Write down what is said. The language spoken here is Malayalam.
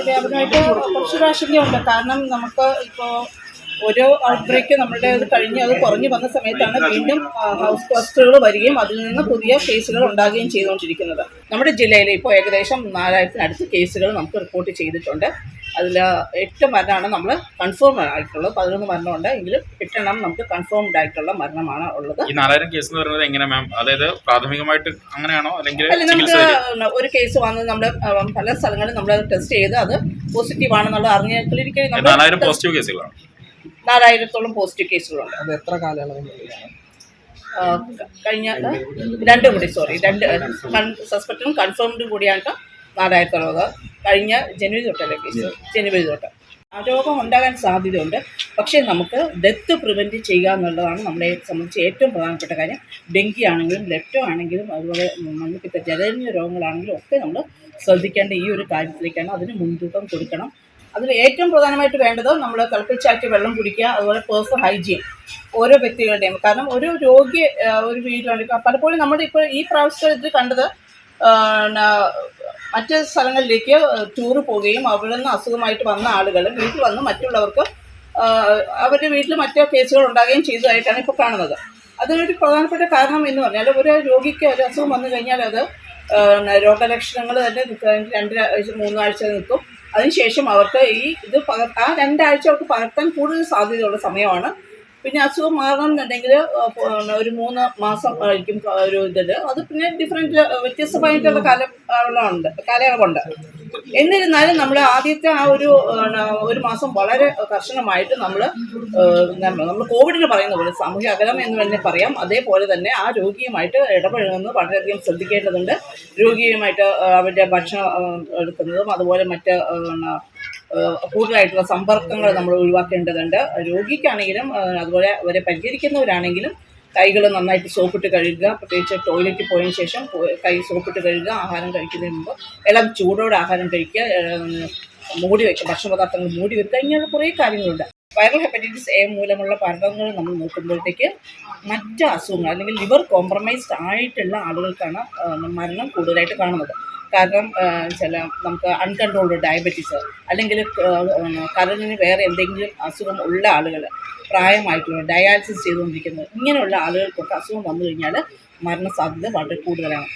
വ്യാപനമായിട്ട് കുറച്ചൊരു ആശങ്കയുണ്ട് കാരണം നമുക്ക് ഇപ്പോൾ ഓരോ ഔട്ട്ബ്രേക്ക് നമ്മുടെ അത് കഴിഞ്ഞ് അത് കുറഞ്ഞു വന്ന സമയത്താണ് വീണ്ടും ഹൗസ് ക്ലസ്റ്ററുകൾ വരികയും അതിൽ നിന്ന് പുതിയ കേസുകൾ ഉണ്ടാകുകയും ചെയ്തുകൊണ്ടിരിക്കുന്നത്. നമ്മുടെ ജില്ലയിൽ ഇപ്പോൾ ഏകദേശം നാലായിരത്തിനടുത്ത് കേസുകൾ നമുക്ക് റിപ്പോർട്ട് ചെയ്തിട്ടുണ്ട്. അതിൽ എട്ട് മരണമാണ് നമ്മൾ കൺഫേം ആയിട്ടുള്ളത്. പതിനൊന്ന് മരണമുണ്ട്. എങ്കിലും എട്ടെണ്ണം നമുക്ക് കൺഫേംഡ് ആയിട്ടുള്ള മരണമാണ് ഉള്ളത്. ഈ നാലായിരം കേസ് എന്ന് പറയുന്നത് എങ്ങനെ മാം അതായത് പ്രാഥമികമായിട്ട് അങ്ങനെയാണോ? അല്ലെങ്കിൽ അല്ല നമുക്ക് ഒരു കേസ് വന്ന് നമ്മൾ പല സ്ഥലങ്ങളിൽ നമ്മൾ ടെസ്റ്റ് ചെയ്ത് അത് പോസിറ്റീവ് ആണെന്നുള്ള അറിഞ്ഞ നാലായിരം പോസിറ്റീവ് കേസുകളാണ് നാലായിരത്തോളം പോസിറ്റീവ് കേസുകളുണ്ട് അത് എത്ര കാലയളവിനുള്ളിലാണ് കഴിഞ്ഞ രണ്ടും കൂടി സോറി രണ്ട് സസ്പെക്റ്റും കൺഫേംഡും കൂടിയാണ് നാലായിരത്തോളം കഴിഞ്ഞ ജനുവരി തൊട്ടല്ലേ കേസ് ജനുവരി തൊട്ട്. ആ രോഗം ഉണ്ടാകാൻ സാധ്യതയുണ്ട്. പക്ഷേ നമുക്ക് ഡെത്ത് പ്രിവെന്റ് ചെയ്യുക എന്നുള്ളതാണ് നമ്മളെ സംബന്ധിച്ച് ഏറ്റവും പ്രധാനപ്പെട്ട കാര്യം. ഡെങ്കി ആണെങ്കിലും ലെപ്റ്റോ ആണെങ്കിലും അതുപോലെ നമുക്കിപ്പോൾ ജലജന്യ രോഗങ്ങളാണെങ്കിലും ഒക്കെ നമ്മൾ ശ്രദ്ധിക്കേണ്ട ഈ ഒരു കാര്യത്തിലേക്കാണ് അതിന് മുൻതൂക്കം കൊടുക്കണം. അതിൽ ഏറ്റവും പ്രധാനമായിട്ട് വേണ്ടത് നമ്മൾ തിളപ്പിച്ചാറ്റി വെള്ളം കുടിക്കുക അതുപോലെ പേഴ്സണൽ ഹൈജീൻ ഓരോ വ്യക്തികളുടെയും കാരണം ഒരു രോഗി ഒരു വീട്ടിലുണ്ട്. പലപ്പോഴും നമ്മുടെ ഇപ്പോൾ ഈ പ്രാവശ്യത്തെ ഇത് കണ്ടത് മറ്റ് സ്ഥലങ്ങളിലേക്ക് ടൂർ പോവുകയും അവിടെ നിന്ന് അസുഖമായിട്ട് വന്ന ആളുകൾ വീട്ടിൽ വന്ന് മറ്റുള്ളവർക്ക് അവരുടെ വീട്ടിൽ മറ്റു കേസുകൾ ഉണ്ടാകുകയും ചെയ്തതായിട്ടാണ് ഇപ്പോൾ കാണുന്നത്. അതിനൊരു പ്രധാനപ്പെട്ട കാരണം എന്ന് പറഞ്ഞാൽ ഒരു രോഗിക്ക് ഒരു അസുഖം വന്നു കഴിഞ്ഞാൽ അത് രോഗലക്ഷണങ്ങൾ തന്നെ രണ്ട് മൂന്നാഴ്ച നിൽക്കും. അതിനുശേഷം അവർക്ക് ഈ ഇത് പകർ ആ രണ്ടാഴ്ച അവർക്ക് പകർത്താൻ കൂടുതൽ സാധ്യതയുള്ള സമയമാണ്. പിന്നെ അസുഖം മാറണം എന്നുണ്ടെങ്കിൽ ഒരു മൂന്ന് മാസം ആയിരിക്കും ഒരു ഇതിൽ അത് പിന്നെ ഡിഫറെന്റ് വ്യത്യസ്തമായിട്ടുള്ള കാലയളവുണ്ട് കാലയളവുണ്ട്. എന്നിരുന്നാലും നമ്മൾ ആദ്യത്തെ ആ ഒരു ഒരു മാസം വളരെ കർശനമായിട്ട് നമ്മൾ നമ്മൾ കോവിഡിന് പറയുന്ന പോലെ സാമൂഹ്യ അകലം എന്ന് തന്നെ പറയാം. അതേപോലെ തന്നെ ആ രോഗിയുമായിട്ട് ഇടപഴകുന്നത് വളരെയധികം ശ്രദ്ധിക്കേണ്ടതുണ്ട്. രോഗിയുമായിട്ട് അവരുടെ ഭക്ഷണം എടുക്കുന്നതും അതുപോലെ മറ്റ് കൂടുതലായിട്ടുള്ള സമ്പർക്കങ്ങൾ നമ്മൾ ഒഴിവാക്കേണ്ടതുണ്ട്. രോഗിക്കാണെങ്കിലും അതുപോലെ അവരെ പരിചരിക്കുന്നവരാണെങ്കിലും കൈകൾ നന്നായിട്ട് സോപ്പിട്ട് കഴുകുക. പ്രത്യേകിച്ച് ടോയ്ലറ്റിൽ പോയതിനു ശേഷം കൈ സോപ്പിട്ട് കഴുകുക ആഹാരം കഴിക്കുന്നതിന് മുമ്പ്. ഇളം ചൂടോടെ ആഹാരം കഴിക്കുക മൂടി വയ്ക്കുക ഭക്ഷണ പദാർത്ഥങ്ങൾ മൂടി വെക്കുക ഇങ്ങനെയുള്ള കുറേ കാര്യങ്ങളുണ്ട്. വൈറൽ ഹെപ്പറ്റൈറ്റിസ് എ മൂലമുള്ള മരണങ്ങൾ നമ്മൾ നോക്കുമ്പോഴത്തേക്ക് മറ്റ് അസുഖങ്ങൾ അല്ലെങ്കിൽ ലിവർ കോംപ്രമൈസ്ഡ് ആയിട്ടുള്ള ആളുകൾക്കാണ് മരണം കൂടുതലായിട്ട് കാണുന്നത്. കാരണം ചില നമുക്ക് അൺകൺട്രോൾഡ് ഡയബറ്റീസ് അല്ലെങ്കിൽ കരളിന് വേറെ എന്തെങ്കിലും അസുഖം ഉള്ള ആളുകൾ പ്രായമായിട്ടുള്ള ഡയാലിസിസ് ചെയ്തുകൊണ്ടിരിക്കുന്നത് ഇങ്ങനെയുള്ള ആളുകൾക്കൊക്കെ അസുഖം വന്നു കഴിഞ്ഞാൽ മരണസാധ്യത വളരെ കൂടുതലാണ്.